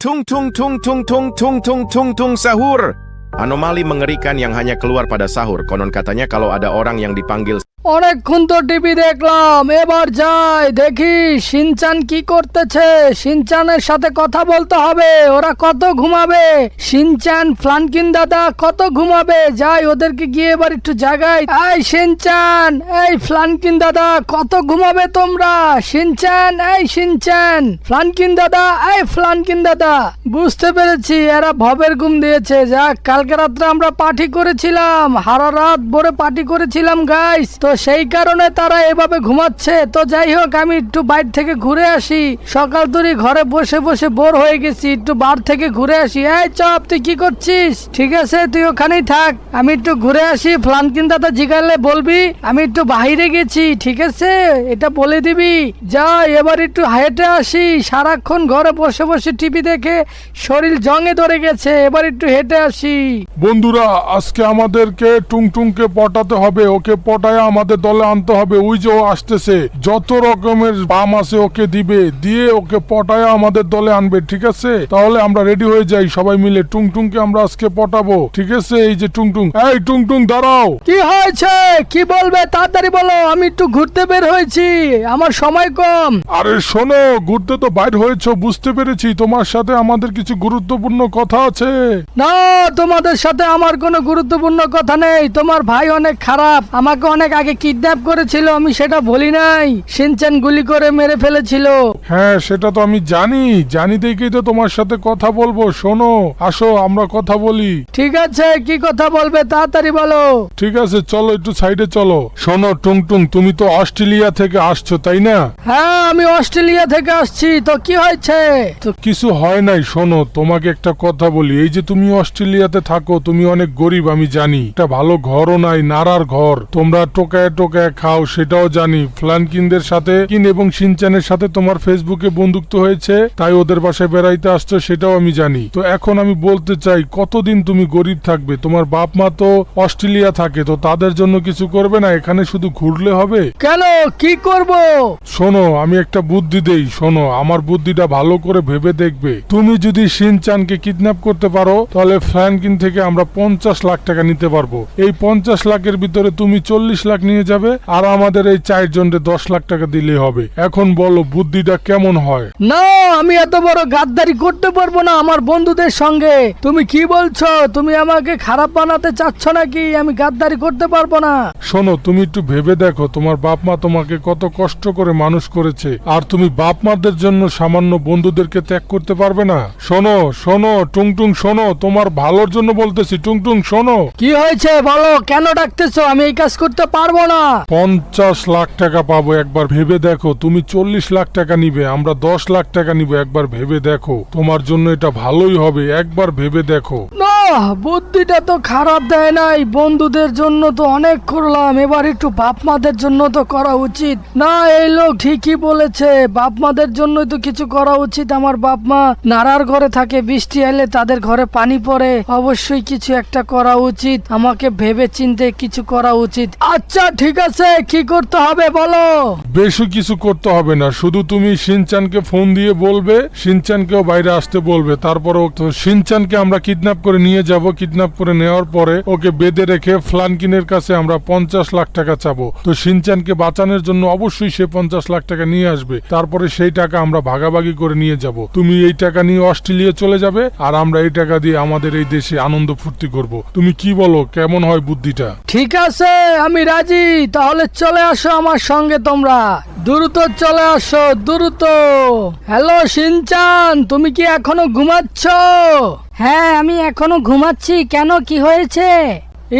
Tung tung tung tung tung tung tung tung tung sahur. Anomali mengerikan yang hanya keluar pada sahur. Konon katanya kalau ada orang yang dipanggil অনেকক্ষণ তো TV দেখলাম। এবার যাই, দেখি Shinchan কি করতেছে। সিনচানের সাথে কথা বলতে হবে, ওরা কত ঘুমাবে? সিনচান ফ্লানকিন দাদা কত ঘুমাবে? যাই, ওদেরকে গিয়ে এবার একটু জাগাই। এই সিনচান, এই ফ্লানকিন দাদা, কত ঘুমাবে তোমরা? সিনচান, এই সিনচান। ফ্লানকিন দাদা, এই ফ্লানকিন দাদা। বুঝতে পেরেছি, এরা ভবের ঘুম দিয়েছে। যাক, কালকে রাত্রে আমরা পার্টি করেছিলাম। হারা রাত ভরে পার্টি করেছিলাম গাইস তো সেই কারণে তারা এভাবে ঘুমাচ্ছে। তো যাই হোক, আমি একটু বাইর থেকে ঘুরে আসি। সকাল তুই ঘরে বসে বসে বোর হয়ে গেছি। একটু বার থেকে ঘুরে আসি। এই চপ, তুই কি করছিস? ঠিক আছে, তুই ওখানেই থাক। আমি একটু ঘুরে আসি। ফ্লানকিন দাদা জিগালে বলবি, আমি একটু বাইরে গেছি। ঠিক আছে, এটা বলে দিবি। যা, এবার একটু হেঁটে আসি। সারাক্ষণ ঘরে বসে বসে টিভি দেখে শরীর জঙে ধরে গেছে। এবার একটু হেঁটে আসি। বন্ধুরা, আজকে আমাদেরকে টুংটুংকে পটাতে হবে। ওকে পটায় আমাদের দলে আনতে হবে। ওই যে ও আসতেছে। যত রকমের বাম আছে ওকে দিবে। দিয়ে ওকে পটায় আমাদের দলে আনবে ঠিক আছে? তাহলে আমরা রেডি হয়ে যাই সবাই মিলে। টুংটুংকে আমরা আজকে পটাবো ঠিক আছে? এই যে টুংটুং। এই টুংটুং দাঁড়াও। কি হয়েছে? কি বলবে? তাড়াতাড়ি বলো আমি একটু ঘুরতে বের হয়েছি। আমার সময় কম। আরে শোনো ঘুরতে তো বাইর হয়েছো বুঝতে পেরেছি। তোমার সাথে আমাদের কিছু গুরুত্বপূর্ণ কথা আছে। না তোমাদের সাথে আমার কোনো গুরুত্বপূর্ণ কথা নেই। তোমার ভাই অনেক খারাপ আমাকে অনেক আগে কিডন্যাপ করেছিল আমি সেটা বলি নাই। সিনচেন গুলি করে মেরে ফেলেছিল। হ্যাঁ সেটা তো আমি জানি। জানি দেখেই তো তোমার সাথে কথা বলব। শোনো আসো আমরা কথা বলি। ঠিক আছে কি কথা বলবে তাড়াতাড়ি বলো। ঠিক আছে চলো একটু সাইডে চলো। শোনো টুংটুং তুমি তো অস্ট্রেলিয়া থেকে আসছো তাই না? হ্যাঁ আমি অস্ট্রেলিয়া থেকে আসছি। তো কি হয়েছে? তো কিছু হয় নাই শোনো তোমাকে একটা কথা বলি। এই যে তুমি অস্ট্রেলিয়াতে থাকো তুমি অনেক গরিব আমি জানি। একটা ভালো ঘরও নাই নারার ঘর। তোমরা টোকায় টোকায় খাও সেটাও জানি। ফ্লানকিনদের সাথে কিন এবং সিনচানের সাথে তোমার ফেসবুকে বন্ধুত্ব হয়েছে তাই ওদের বাসায় বেড়াইতে আসছো সেটাও আমি জানি। তো এখন আমি বলতে চাই কতদিন তুমি গরিব থাকবে? তোমার বাপ মা তো অস্ট্রেলিয়া থাকে তো তাদের জন্য কিছু করবে না? এখানে শুধু ঘুরলে হবে? কেন? কি করব? শোনো আমি একটা বুদ্ধি দেই শোনো আমার বুদ্ধিটা ভালো করে ভেবে দেখবে। তুমি যদি সিনচানকে কিডন্যাপ করতে পারো তাহলে ফ্র্যাঙ্কিন থেকে আমরা পঞ্চাশ লাখ টাকা নিতে পারব। এই পঞ্চাশ লাখের ভিতরে তুমি চল্লিশ লাখ নিয়ে যাবে আর আমাদের এই চারজনকে দশ লাখ টাকা দিলেই হবে। এখন বলো বুদ্ধিটা কেমন হয়? না আমি এত বড় গাদ্দারি করতে পারব না আমার বন্ধুদের সঙ্গে। তুমি কি বলছো? তুমি আমাকে খারাপ বানাতে চাচ্ছ নাকি? আমি গাদ্দারি করতে পারব না। শোনো তুমি একটু ভেবে দেখো তোমার বাপ মা তোমাকে কত কষ্ট করে মানুষ করেছে আর তুমি বাপ মাদের জন্য সামান্য বন্ধুদেরকে ত্যাগ করতে পারবে না। শোনো শোনো টুংটুং শোনো তোমার ভালোর জন্য বলতেছি টুংটুং শোনো। কি হয়েছে বলো? কেন ডাকতেছো? আমি এই কাজ করতে পারব না। পঞ্চাশ লাখ টাকা পাবো একবার ভেবে দেখো। তুমি চল্লিশ লাখ টাকা নিবে আমরা দশ লাখ টাকা নিবে একবার ভেবে দেখো। তোমার জন্য এটা ভালোই হবে একবার ভেবে দেখো। না বুদ্ধিটা তো খারাপ দেয় নাই। বন্ধুদের জন্য তো অনেক করলাম এবার একটু বাপ মাদের জন্য তো করা উচিত। না এই লোক ঠিকই বলেছে বাপ মাদের জন্যই তো কিছু করা উচিত। আমার বাপ মা নাড়ার ঘরে থাকে বৃষ্টি এলে তাদের ঘরে পানি পড়ে। অবশ্যই কিছু একটা করা উচিত আমাকে ভেবে চিনতে কিছু করা উচিত। আচ্ছা ঠিক আছে কি করতে হবে বলো? বেশি কিছু করতে হবে না শুধু তুমি সিনচানকে ফোন দিয়ে বলবে সিনচানকেও বাইরে আসতে বলবে তারপরে সিনচানকে আমরা কিডন্যাপ করে নিয়ে যাব কিডন্যাপ করে নেওয়ার পরে ওকে বেঁধে রেখে ফ্লানকিনের কাছে আমরা পঞ্চাশ লাখ টাকা চাবো। তো সিনচানকে বাঁচানোর জন্য অবশ্যই সে পঞ্চাশ লাখ টাকা নিয়ে আসবে তারপরে সেই টাকা আমরা ভাগাভাগি করে নিয়ে যাব। তুমি এই টাকা নিয়ে অস্ট্রেলিয়া চলে যাবে আর আমরা এই টাকা দিয়ে আমাদের এই দেশে আনন্দ ফুর্তি করব। তুমি কি বলো কেমন হয় বুদ্ধিটা? ঠিক আছে আমি রাজি। তাহলে চলে আসো আমার সঙ্গে তোমরা। দ্রুত চলে আসো, দ্রুত। হ্যালো, সিনচান, তুমি কি এখনও ঘুমাচ্ছ? হ্যাঁ আমি এখনও ঘুমাচ্ছি। কেন, কি হয়েছে?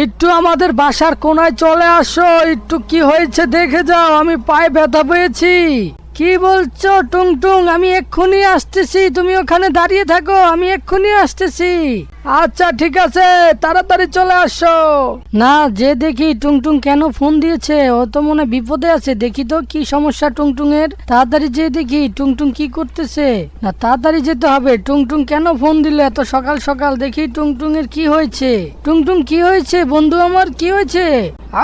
একটু আমাদের বাসার কোনায় চলে আসো, একটু কি হয়েছে দেখে যাও, আমি পায়ে ব্যথা পেয়েছি। কি বলছো টুং টুং আমি এক্ষুনি আসতেছি, তুমি ওখানে দাঁড়িয়ে থাকো, আমি এক্ষুনি আসতেছি। আচ্ছা ঠিক আছে, তাড়াতাড়ি চলে আসো। না, যে দেখি টুংটুং কেন ফোন দিয়েছে, ও তো মনে বিপদে আছে, দেখি তো কি সমস্যা টুংটুং এর তাড়াতাড়ি যে দেখি টুংটুং কি করতেছে। না, তাড়াতাড়ি যেতে হবে, টুংটুং কেন ফোন দিল? এত সকাল সকাল দেখি টুংটুং এর কি হয়েছে। টুংটুং কি হয়েছে? বন্ধু আমার, কি হয়েছে?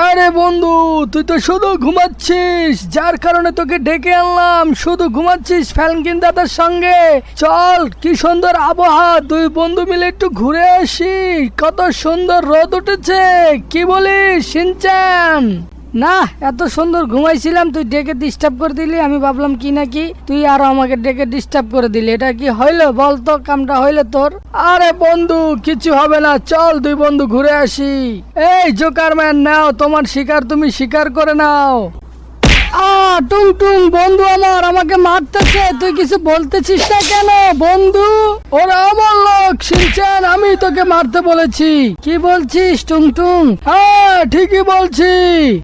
আরে বন্ধু, তুই তো শুধু ঘুমাচ্ছিস, যার কারণে তোকে ডেকে আনলাম। শুধু ঘুমাচ্ছিস, ফ্যালকিন দাদার সঙ্গে। চল, কি সুন্দর আবহাওয়া। দুই বন্ধু মিলে একটু ঘুরে আসি। কত সুন্দর রোদ উঠেছে। কি বলিস সিনচান না, এত সুন্দর ঘুমাইছিলাম, তুই ডেকে ডিস্টার্ব করে দিলি। আমি ভাবলাম, কি নাকি তুই আরও আমাকে ডেকে ডিস্টার্ব করে দিলি। এটা কি হইল? বল তো কামটা হইল তোর? আরে বন্ধু, কিছু হবে না। চল, দুই বন্ধু ঘুরে আসি। এই জোকার ম্যান নাও, তোমার শিকার তুমি শিকার করে নাও। আ, টুং টুং, বন্ধু আমার, আমাকে মারতেছে। তুই কিছু বলতেছিস না কেন, বন্ধু? ওরা আমার লোক আমি তোকে মারতে বলেছি। কি বলছিস, টুং টুং? হ্যাঁ ঠিকই বলছি।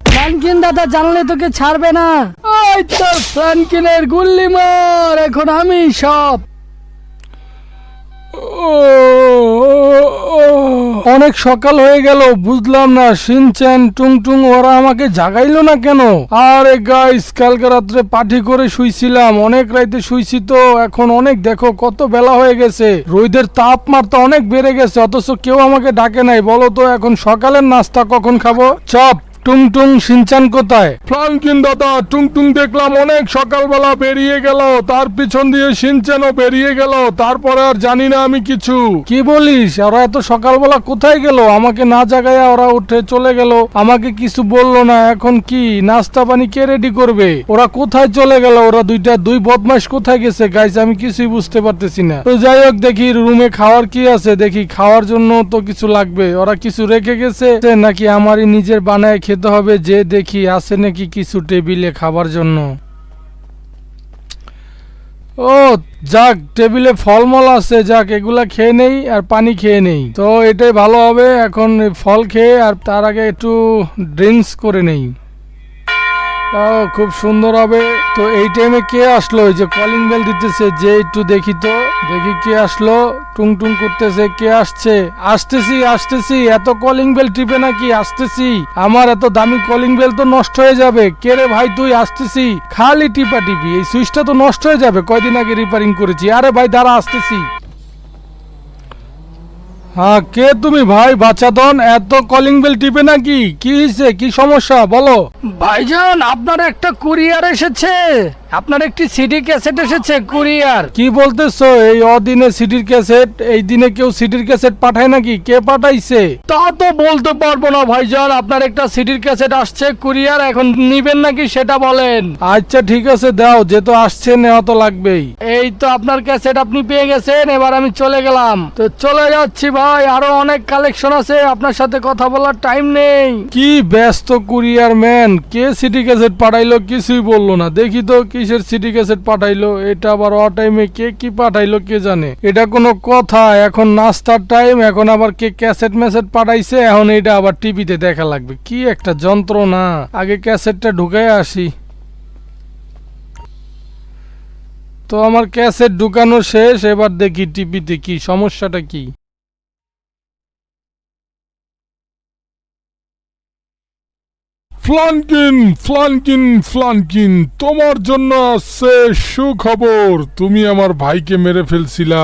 ফ্রাঙ্কিন দাদা জানলে তোকে ছাড়বে না। ওই তো ফ্রাঙ্কিনের গুল্লি মার, এখন আমি সব অনেক সকাল হয়ে গেল, বুঝলাম না, সিনচ্যান টুং টুং ওরা আমাকে জাগাইলো না কেন? আরে গাইস কালকে রাত্রে পাঠি করে শুইছিলাম, অনেক রাইতে শুইছি তো, এখন অনেক দেখো কত বেলা হয়ে গেছে। রোদের তাপমাত্রা অনেক বেড়ে গেছে, অথচ কেউ আমাকে ডাকে নাই, বলো তো এখন সকালের নাস্তা কখন খাব? চপ! টুং টুং সিনচান কোথায়? ফ্রাঙ্কিন দাদা টুং টুং দেখলাম অনেক সকালবেলা বেরিয়ে গেল তার পিছন দিয়ে সিনচানও বেরিয়ে গেল তারপরে আর জানি না আমি কিছু। কি বলিস? ওরা এত সকালবেলা কোথায় গেল? আমাকে না জাগায়া ওরা উঠে চলে গেল। আমাকে কিছু বলল না এখন কি? নাস্তা পানি কে রেডি করবে? ওরা কোথায় চলে গেল? ওরা দুইটা দুই বদমাস কোথায় গেছে? গাইস আমি কিছুই বুঝতে পারতেছি না। তো যাই হোক দেখি রুমে খাওয়ার কি আছে? দেখি খাওয়ার জন্য তো কিছু লাগবে। ওরা কিছু রেখে গেছে নাকি আমারই নিজের বানায় খেতে হবে, যে দেখি আছে নাকি কিছু টেবিলে খাবার জন্য। ও, যাক, টেবিলে ফলমল আছে, যাক, এগুলা খেয়ে নেই আর পানি খেয়ে নেই। তো এটাই ভালো হবে, এখন ফল খেয়ে আর তার আগে একটু ড্রিঙ্কস করে নেই। খুব সুন্দর হবে। তো এই টাইমে কে আসলো? যে কলিং বেল দিতেছে, যে একটু দেখি তো। দেখি কে আসলো, টুং টুং করতেছে, কে আসছে? আসতেছি আসতেছি, এত কলিং বেল টিপে নাকি? আসতেছি। আমার এত দামি কলিং বেল তো নষ্ট হয়ে যাবে। কে রে ভাই তুই? আসতেছি। খালি টিপা টিপি। এই সুইচটা তো নষ্ট হয়ে যাবে। কয়দিন আগে রিপেয়ারিং করেছি। আরে ভাই, দাঁড়া, আসতেছি। হ্যাঁ কে তুমি ভাই? বাচ্চা বাচ্চাদন এত কলিং বেল টিপে নাকি? কি হয়েছে কি সমস্যা? বলো। ভাইজান, আপনার একটা কুরিয়ার এসেছে। আপনার একটি সিডি ক্যাসেট এসেছে কুরিয়ার। কি বলতেছো? এই অদিনে সিডির ক্যাসেট এই দিনে কেউ সিডির ক্যাসেট পাঠায় নাকি? কে পাঠাইছে? তা তো বলতে পারব না ভাইজান আপনার একটা সিডির ক্যাসেট আসছে কুরিয়ার এখন নিবেন নাকি সেটা বলেন। আচ্ছা ঠিক আছে দাও যেহেতু আসছে নেওয়া তো লাগবেই। এই তো আপনার ক্যাসেট আপনি পেয়ে গেছেন এবার আমি চলে গেলাম। তো চলে যাচ্ছি ভাই আরও অনেক কালেকশন আছে আপনার সাথে কথা বলার টাইম নেই। কি ব্যস্ত কুরিয়ার ম্যান কে সিডি ক্যাসেট পাঠাইলো কিছুই বলল না। দেখি তো কিসের সিডি ক্যাসেট পাঠাইলো, এটা আবার অ টাইমে কে কি পাঠাইলো কে জানে? এটা কোনো কথা, এখন নাস্তার টাইম এখন আবার কে ক্যাসেট ম্যাসেট পাঠাইছে, এখন এটা আবার টিভিতে দেখা লাগবে। কি একটা যন্ত্রণা। আগে ক্যাসেটটা ঢুকাই আসি। তো আমার ক্যাসেট ঢুকানো শেষ, এবার দেখি টিভিতে কি, সমস্যাটা কি? ফ্লানকিন ফ্লানকিন ফ্লানকিন, তোমার জন্য আসছে সুখবর। তুমি আমার ভাইকে মেরে ফেলছিলা।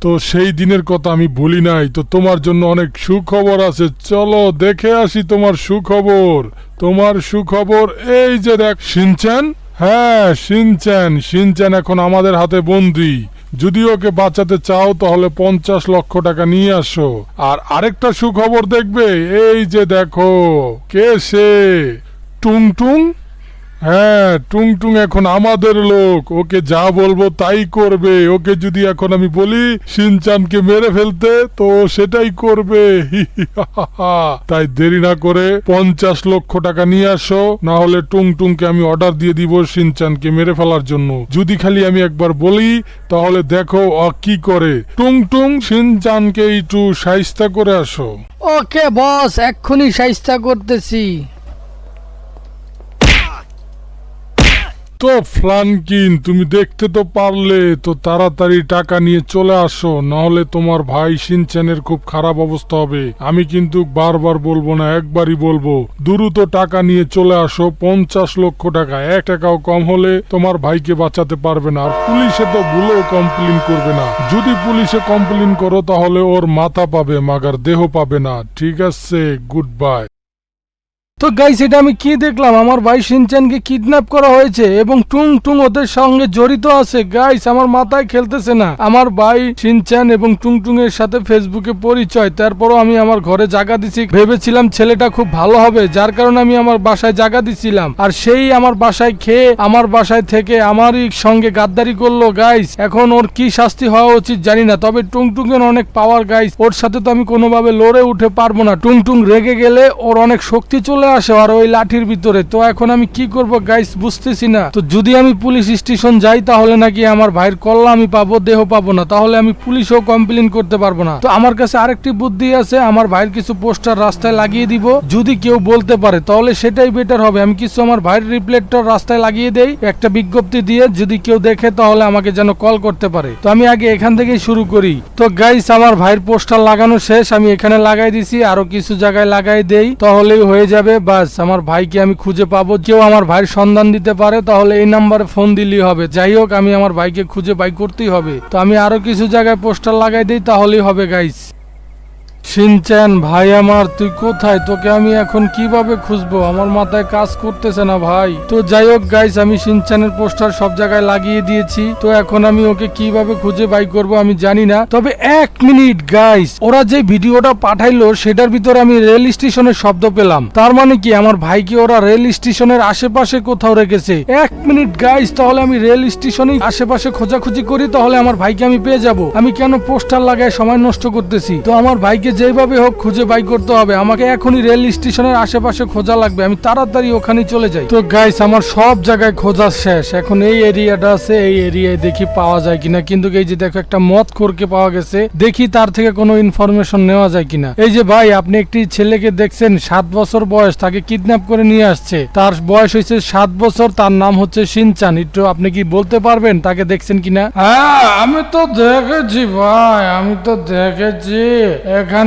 তো সেই দিনের কথা আমি ভুলি নাই। তো তোমার জন্য অনেক সুখবর আছে। চলো দেখে আসি তোমার সুখবর। তোমার সুখবর এই যে দেখ, সিনচ্যান? হ্যাঁ সিনচ্যান। সিনচ্যান এখন আমাদের হাতে বন্দি। যদি ওকে বাঁচাতে চাও, তাহলে পঞ্চাশ লক্ষ টাকা নিয়ে আসো। আর আরেকটা সুখবর দেখবে, এই যে দেখো, কে সে? টুং টুং হ্যাঁ টুং টুং এখন আমাদের লোক। ওকে যা বলব তাই করবে। ওকে যদি এখন আমি বলি সিনচানকে মেরে ফেলতে, তো সেটাই করবে। তাই দেরি না করে পঞ্চাশ লক্ষ টাকা নিয়ে আসো। না হলে টুং টুংকে আমি অর্ডার দিয়ে দিব সিনচানকে মেরে ফেলার জন্য। যদি খালি আমি একবার বলি, তাহলে দেখো ও কি করে। টুং টুং সিনচানকে একটু সাইস্তা করে আসো। ওকে বস, এক্ষুনি সাইস্তা করতেছি। তো ফ্লানকিন, তুমি দেখতে তো পারলে, তো তাড়াতাড়ি টাকা নিয়ে চলে আসো, নাহলে তোমার ভাই সিনচ্যানের খুব খারাপ অবস্থা হবে। আমি কিন্তু বারবার বলব না, একবারই বলব, দ্রুত টাকা নিয়ে চলে আসো, পঞ্চাশ লক্ষ টাকা, এক টাকাও কম হলে তোমার ভাইকে বাঁচাতে পারবে না, আর পুলিশে তো ভুলেও কমপ্লেন করবে না। যদি পুলিশে কমপ্লেন করো, তাহলে ওর মাথা পাবে, মাগার দেহ পাবে না। ঠিক আছে গুড বাই তো গাইস এটা আমি কি দেখলাম? আমার ভাই সিনচানকে কিডন্যাপ করা হয়েছে এবং টুং টুং ওদের সঙ্গে জড়িত আছে। গাইস আমার মাথায় খেলতেছে না। আমার ভাই সিনচান এবং টুং টুং এর সাথে ফেসবুকে পরিচয়। তারপরও আমি আমার ঘরে জায়গা দিছি। ভেবেছিলাম ছেলেটা খুব ভালো হবে, যার কারণে আমি আমার বাসায় জায়গা দিছিলাম। আর সেই আমার বাসায় খেয়ে আমার বাসায় থেকে আমারই সঙ্গে গাদ্দারি করল। গাইস এখন ওর কি শাস্তি হওয়া উচিত জানি না। তবে টুং টুং এর অনেক পাওয়ার গাইস ওর সাথে তো আমি কোনোভাবে লড়ে উঠে পারব না। টুং টুং রেগে গেলে ওর অনেক শক্তি চলে আসে আর ওই লাঠির ভিতরে। তো এখন আমি কি করব গাইস বুঝতেছি না। তো যদি আমি পুলিশ স্টেশন যাই, তাহলে নাকি আমার ভাইয়ের কল্লা আমি পাবো, দেহ পাবো না। তাহলে আমি পুলিশও কমপ্লেন করতে পারব না। তো আমার কাছে আরেকটি বুদ্ধি আছে, আমার ভাইয়ের কিছু পোস্টার রাস্তায় লাগিয়ে দিব। যদি কেউ বলতে পারে, তাহলে সেটাই বেটার হবে। আমি কিছু আমার ভাইয়ের রিপ্লেক্টর রাস্তায় লাগিয়ে দেই, একটা বিজ্ঞপ্তি দিয়ে, যদি কেউ দেখে, তাহলে আমাকে যেন কল করতে পারে। তো আমি আগে এখান থেকেই শুরু করি। তো গাইস আমার ভাইয়ের পোস্টার লাগানো শেষ। আমি এখানে লাগাই দিছি, আরও কিছু জায়গায় লাগাই দেই, তাহলেই হয়ে যাবে। বাস, আমার ভাইকে আমি খুঁজে পাবো। কেউ আমার ভাইয়ের সন্ধান দিতে পারে, তাহলে এই নাম্বারে ফোন দিলেই হবে। যাই হোক, আমি আমার ভাইকে খুঁজে বাই করতেই হবে। তো আমি আরও কিছু জায়গায় পোস্টার লাগাই দিই, তাহলেই হবে গাইস সিনচ্যান ভাই আমার, তুই কোথায়? তোকে আমি এখন কীভাবে খুঁজবো? আমার মাথায় কাজ করতেছে না, ভাই। তো যাই হোক গাইস আমি সিনচ্যানের পোস্টার সব জায়গায় লাগিয়ে দিয়েছি। তো এখন আমি ওকে কীভাবে খুঁজে বাই করব আমি জানি না। তবে এক মিনিট গাইস ওরা যে ভিডিওটা পাঠাইলো, সেটার ভিতরে আমি রেল স্টেশনের শব্দ পেলাম। তার মানে কি, আমার ভাইকে ওরা রেল স্টেশনের আশেপাশে কোথাও রেখেছে? এক মিনিট গাইস তাহলে আমি রেল স্টেশনে আশেপাশে খোঁজাখুঁজি করি, তাহলে আমার ভাইকে আমি পেয়ে যাব। আমি কেন পোস্টার লাগায় সময় নষ্ট করতেছি? তো আমার ভাইকে যেভাবে হোক খুঁজে বাই করতে হবে। আমাকে এখনই রেল স্টেশনের আশেপাশে খোঁজা লাগবে। আমি তাড়াতাড়ি ওখানে চলে যাই। তো গাইস আমার সব জায়গায় খোঁজা শেষ। এখন এই এরিয়াটা আছে, এই এরিয়ায় দেখি পাওয়া যায় কিনা। কিন্তু এই যে দেখো, একটা মদ খোরকে পাওয়া গেছে। দেখি তার থেকে কোনো ইনফরমেশন নেওয়া যায় কিনা। এই যে ভাই, আপনি একটি ছেলেকে দেখছেন, সাত বছর বয়স, তাকে কিডন্যাপ করে নিয়ে আসছে। তার বয়স হয়েছে সাত বছর, তার নাম হচ্ছে সিনচান। একটু আপনি কি বলতে পারবেন, তাকে দেখছেন কিনা? হ্যাঁ আমি তো দেখেছি ভাই, আমি তো দেখেছি। এখানে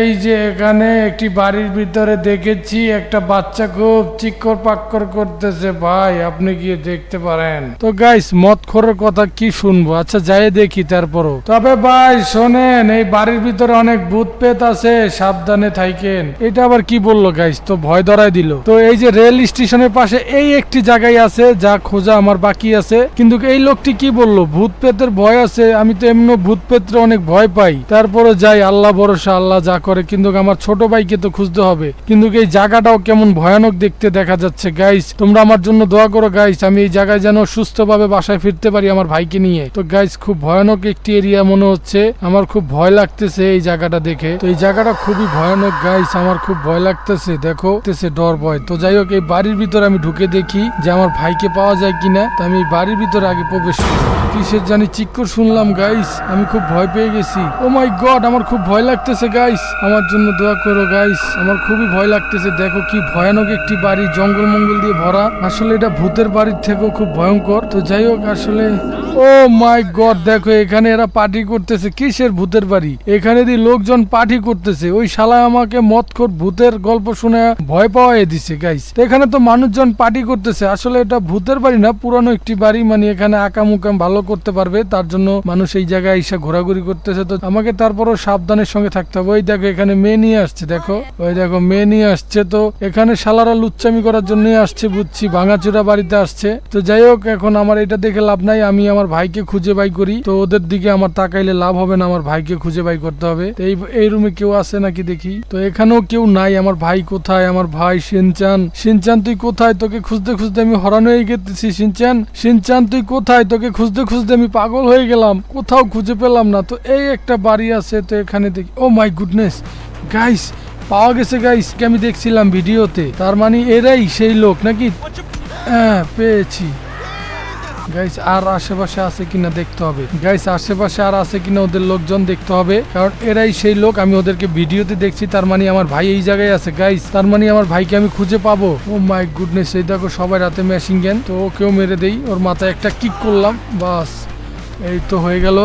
এই যে এখানে একটি বাড়ির ভিতরে দেখেছি, একটা বাচ্চা খুব চিক্কর পাক্কর করতেছে। ভাই, আপনি গিয়ে দেখতে পারেন। তো গাইস মদ খোরের কথা কি শুনব? আচ্ছা যাই দেখি তারপরও। তবে ভাই, শোনেন, এই বাড়ির ভিতরে অনেক ভূত পেত আছে, সাবধানে থাইকেন এটা আবার কি বলল গাইস তো ভয় ধরাই দিল। তো এই যে রেল স্টেশনের পাশে এই একটি জায়গায় আছে, যা খোঁজা আমার বাকি আছে। কিন্তু এই লোকটি কি বলল? ভূত পেতের ভয় আছে, আমি তো এমনি ভূত পেত্রে অনেক ভয় পাই। তারপরে যাই, আল্লাহ ভরসা। আল্লাহ যা করে, কিন্তু আমার ছোট ভাইকে তো খুঁজতে হবে। কিন্তু এই জায়গাটাও কেমন ভয়ানক দেখতে দেখা যাচ্ছে গাইস তোমরা আমার জন্য দোয়া করো গাইস আমি এই জায়গায় যেন সুস্থভাবে বাসায় ফিরতে পারি আমার ভাইকে নিয়ে। তো গাইস খুব ভয়ানক একটি এরিয়া মনে হচ্ছে। আমার খুব ভয় লাগতেছে এই জায়গাটা দেখে। তো, এই জায়গাটা খুবই ভয়ানক গাইস আমার খুব ভয় লাগতেছে, দেখো। ডর ভয়। তো, যাই হোক, এই বাড়ির ভিতরে আমি ঢুকে দেখি যে আমার ভাইকে পাওয়া যায় কিনা। তো, আমি বাড়ির ভিতরে আগে প্রবেশ কিসের জানি চিক্কর শুনলাম গাইস আমি খুব ভয় পেয়ে গেছি। ও মাই গড আমার খুব ভয় লাগতেছে। গাইস আমার জন্য দোয়া করো গাইস আমার খুবই ভয় লাগতেছে। দেখো কি ভয়ানক একটি বাড়ি জঙ্গল মঙ্গল দিয়ে ভরা। আসলে এটা ভূতের বাড়ির থেকেও খুব ভয়ঙ্কর। তো যাই হোক, আসলে ও মাই গড দেখো, এখানে এরা পার্টি করতেছে। কিসের ভূতের বাড়ি? এখানে দিয়ে লোকজন পার্টি করতেছে, ওই শালা আমাকে মতখোর ভূতের গল্প শুনে ভয় পাওয়াই দিছে গাইস এখানে তো মানুষজন পার্টি করতেছে। আসলে এটা ভূতের বাড়ি না, পুরানো একটি বাড়ি। মানে এখানে আকাম উকাম ভালো করতে পারবে। তার জন্য মানুষ এই জায়গায় এসে ঘোরাঘুরি করতেছে। তো আমাকে তারপরও সাবধানের সঙ্গে থাকতে হবে ওই দেখো এখানে মেয়ে নিয়ে আসছে, দেখো। ওই দেখো, মেয়ে নিয়ে আসছে তো। এখানে শালারা লুচ্চামি করার জন্য আসছে, বুঝছি। ভাঙাচোরা বাড়িতে আসছে। তো যাই হোক, এখন আমার এটা দেখে লাভ নাই। আমি আমার ভাইকে খুঁজে বাই করি। তো ওদের দিকে আমার তাকাইলে লাভ হবে না, আমার ভাইকে খুঁজে বাই করতে হবে। এই এই রুমে কেউ আছে নাকি দেখি? তো এখানেও কেউ নাই। আমার ভাই কোথায়? আমার ভাই সিনচান। সিনচান, তুই কোথায়? তোকে খুঁজতে খুঁজতে আমি হরান হয়ে গেতেছি, সিনচান। সিনচান, তুই কোথায়? তোকে খুঁজতে খুঁজতে আমি পাগল হয়ে গেলাম। কোথাও খুঁজে পেলাম না। তো এই একটা বাড়ি আছে, তো এখানে দেখি। ও মাই গুডনেস গাইস পাওয়া গেছে গাইস আমি দেখছিলাম ভিডিওতে? তার মানে এরাই সেই লোক নাকি? হ্যাঁ পেয়েছি। গাইস আর আশেপাশে আছে কিনা দেখতে হবে। গাইস আশেপাশে আর আছে কিনা ওদের লোকজন দেখতে হবে। কারণ এরাই সেই লোক, আমি ওদেরকে ভিডিওতে দেখছি, তার মানে আমার ভাই এই জায়গায় আছে। গাইস তার মানে আমার ভাইকে আমি খুঁজে পাবো। ও মাই গুডনেস এই দেখো সবাই রাতে মেশিন গেন তো ওকেও মেরে দেই। ওর মাথায় একটা কিক করলাম, বাস। এই তো হয়ে গেল।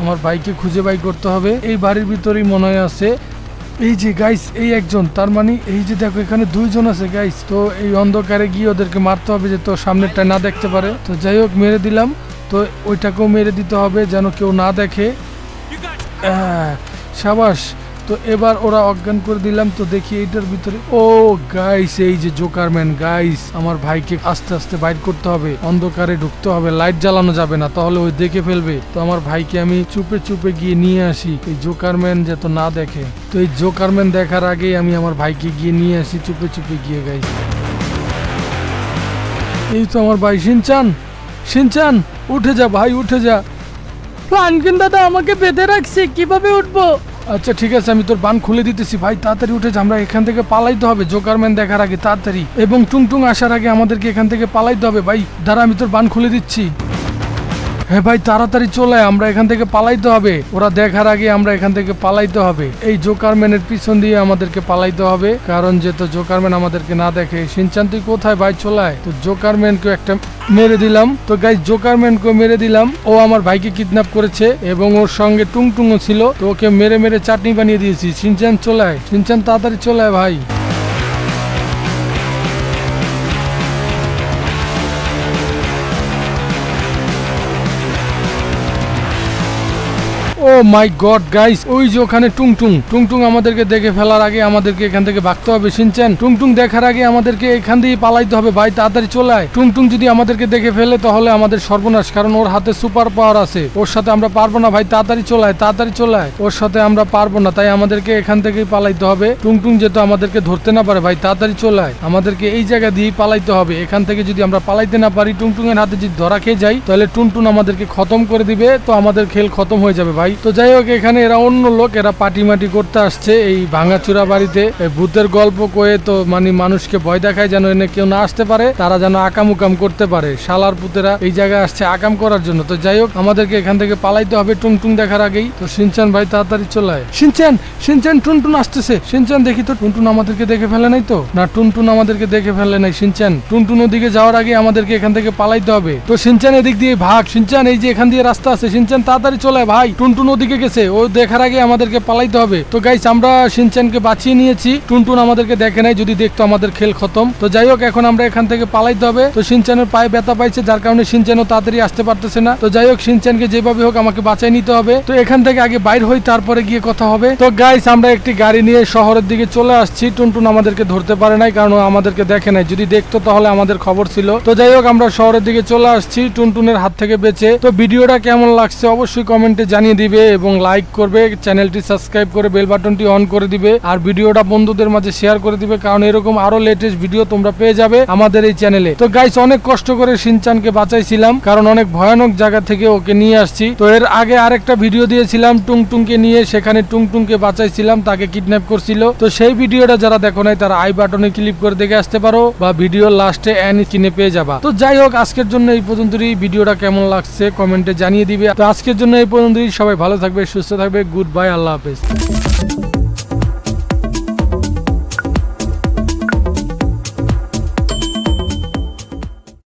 আমার ভাইকে খুঁজে বাই করতে হবে। এই বাড়ির ভিতরেই মনে হয় আছে, এই যে গাইস এই একজন, তার মানে এই যে দেখো এখানে দুইজন আছে গাইস তো এই অন্ধকারে গিয়ে ওদেরকে মারতে হবে যে তো সামনেরটা না দেখতে পারে। তো যাই হোক, মেরে দিলাম, তো ওইটাকেও মেরে দিতে হবে যেন কেউ না দেখে। সাবাস। তো এবার ওরা অজ্ঞান করে দিলাম, তো দেখি এইটার ভিতরে, ও গাইস এই যে জোকারম্যান গাইস আমার ভাইকে আস্তে আস্তে বাইর করতে হবে, অন্ধকারে ঢুকতে হবে লাইট জ্বালানো যাবে না, তাহলে ওই দেখে ফেলবে। তো আমার ভাইকে আমি চুপে চুপে গিয়ে নিয়ে আসি, এই জোকার জোকারম্যান যাতে না দেখে। তো এই জোকারম্যান দেখার আগেই আমি আমার ভাইকে গিয়ে নিয়ে আসি, চুপে চুপে গিয়ে গাইস এই তো আমার ভাই, সিনচান সিনচান, উঠে যা ভাই, উঠে যা। ফ্লানকিন দাদা, আমাকে বেঁধে রাখছে, কীভাবে উঠবো? আচ্ছা ঠিক আছে, আমি তোর বান খুলে দিতেছি। ভাই, তাড়াতাড়ি উঠেছে আমরা এখান থেকে পালাইতে হবে জোকারম্যান দেখার আগে, তাড়াতাড়ি। এবং টুং টুং আসার আগে আমাদেরকে এখান থেকে পালাইতে হবে। ভাই, দাঁড়া, আমি তোর বান খুলে দিচ্ছি। হ্যাঁ ভাই, তাড়াতাড়ি চলে, আমরা এখান থেকে পালাইতে হবে। ওরা দেখার আগে আমরা এখান থেকে পালাইতে হবে। এই জোকারম্যানের পিছন দিয়ে আমাদেরকে পালাইতে হবে। কারণ যে যেহেতু জোকারম্যান আমাদেরকে না দেখে, সিনচান, তুই কোথায় ভাই? চলায় তো জোকারম্যানকে একটা মেরে দিলাম। তো গাই জোকারম্যানকে মেরে দিলাম। ও আমার ভাইকে কিডন্যাপ করেছে এবং ওর সঙ্গে টুং টুংটুংও ছিল। তো ওকে মেরে মেরে চাটনি বানিয়ে দিয়েছি। সিনচান চলায় সিনচান, তাড়াতাড়ি চলায় ভাই। ও মাই গড গাইস ওই যে ওখানে টুংটুং। টুংটুং আমাদেরকে দেখে ফেলার আগে আমাদেরকে এখান থেকে ভাগতে হবে, শুনছেন? টুংটুং দেখার আগে আমাদেরকে এখান দিয়ে পালাইতে হবে, ভাই, তাড়াতাড়ি চলে চলায় টুংটুং যদি আমাদেরকে দেখে ফেলে, তাহলে আমাদের সর্বনাশ, কারণ ওর হাতে সুপার পাওয়ার আছে। ওর সাথে আমরা পারব না, ভাই, তাড়াতাড়ি চলায় তাড়াতাড়ি চলায় ওর সাথে আমরা পারব না, তাই আমাদেরকে এখান থেকেই পালাইতে হবে। টুংটুং যেহেতু আমাদেরকে ধরতে না পারে, ভাই, তাড়াতাড়ি চলে আয়। আমাদেরকে এই জায়গা দিয়েই পালাইতে হবে। এখান থেকে যদি আমরা পালাইতে না পারি টুংটুং এর হাতে যদি ধরা খেয়ে যাই, তাহলে টুনটুন আমাদেরকে খতম করে দিবে, তো আমাদের খেল খতম হয়ে যাবে, ভাই। তো যাই হোক, এখানে এরা অন্য লোক, এরা পাটি মাটি করতে আসছে এই ভাঙাচুরা বাড়িতে। ভূতের গল্প কয়ে তো মানে মানুষকে ভয় দেখায় যেন এনে কেউ না আসতে পারে, তারা যেন আকাম উকাম করতে পারে। শালার পুতেরা এই জায়গায় আসছে আকাম করার জন্য। তো যাই হোক, আমাদেরকে এখান থেকে পালাইতে হবে টুংটুং দেখার আগেই। তো সিনচান ভাই তাড়াতাড়ি চলায় সিনচান সিনচান, টুনটুন আসতেছে। সিনচান, দেখি তো, টুনটুন আমাদেরকে দেখে ফেলে নাই তো? না, টুনটুন আমাদেরকে দেখে ফেলে নাই সিনচান। টুনটুন ওদিকে যাওয়ার আগে আমাদেরকে এখান থেকে পালাইতে হবে। তো সিনচান এদিক দিয়ে ভাগ। সিনচান, এই যে এখান দিয়ে রাস্তা আছে, সিনচান, তাড়াতাড়ি চলে ভাই। টুনটুন ওদিকে গেছে, ও দেখার আগে আমাদেরকে পালাইতে হবে। তো গাইস আমরা সিনচানকে বাঁচিয়ে নিয়েছি। টুনটুন আমাদেরকে দেখে নাই, যদি দেখতো আমাদের খেল খতম। তো যাই হোক, এখন আমরা এখান থেকে পালাইতে হবে। তো সিনচানের পায়ে ব্যথা পাইছে, যার কারণে সিনচানও তাড়াতাড়ি আসতে পারতেছে না। তো যাই হোক সিনচানকে যেভাবে হোক আমাকে বাঁচাই নিতে হবে। তো এখান থেকে আগে বাইর হই, তারপরে গিয়ে কথা হবে। তো গাইস আমরা একটি গাড়ি নিয়ে শহরের দিকে চলে আসছি। টুনটুন আমাদেরকে ধরতে পারে নাই, কারণ আমাদেরকে দেখে নাই। যদি দেখতো, তাহলে আমাদের খবর ছিল। তো যাই হোক, আমরা শহরের দিকে চলে আসছি, টুনটুনের হাত থেকে বেঁচে। তো ভিডিওটা কেমন লাগছে, অবশ্যই কমেন্টে জানিয়ে দিবে এবং লাইক করবে চ্যানেলটি সাবস্ক্রাইব করে বেল বাটনটি অন করে দিবে আর ভিডিওটা বন্ধুদের মাঝে শেয়ার করে দিবে, কারণ এরকম আরও লেটেস্ট ভিডিও তোমরা পেয়ে যাবে আমাদের এই চ্যানেলে তো গাইস অনেক কষ্ট করে সিনচানকে বাঁচাইছিলাম, কারণ অনেক ভয়ানক জায়গা থেকে ওকে নিয়ে আসছি। তো এর আগে আরেকটা ভিডিও দিয়েছিলাম টুংটুংকে নিয়ে, সেখানে টুংটুংকে বাঁচাইছিলাম, তাকে কিডন্যাপ করছিল। তো সেই ভিডিওটা যারা দেখো নাই, তারা আই বাটনে ক্লিক করে দেখে আসতে পারো বা ভিডিওর লাস্টে অ্যান কিনে পেয়ে যাবা। তো যাই হোক, আজকের জন্য এই পর্যন্তই। ভিডিওটা কেমন লাগছে কমেন্টে জানিয়ে দিবে। তো আজকের জন্য এই পর্যন্তই। সবাই ভালো থাকবে সুস্থ থাকবে গুড বাই আল্লাহ হাফেজ।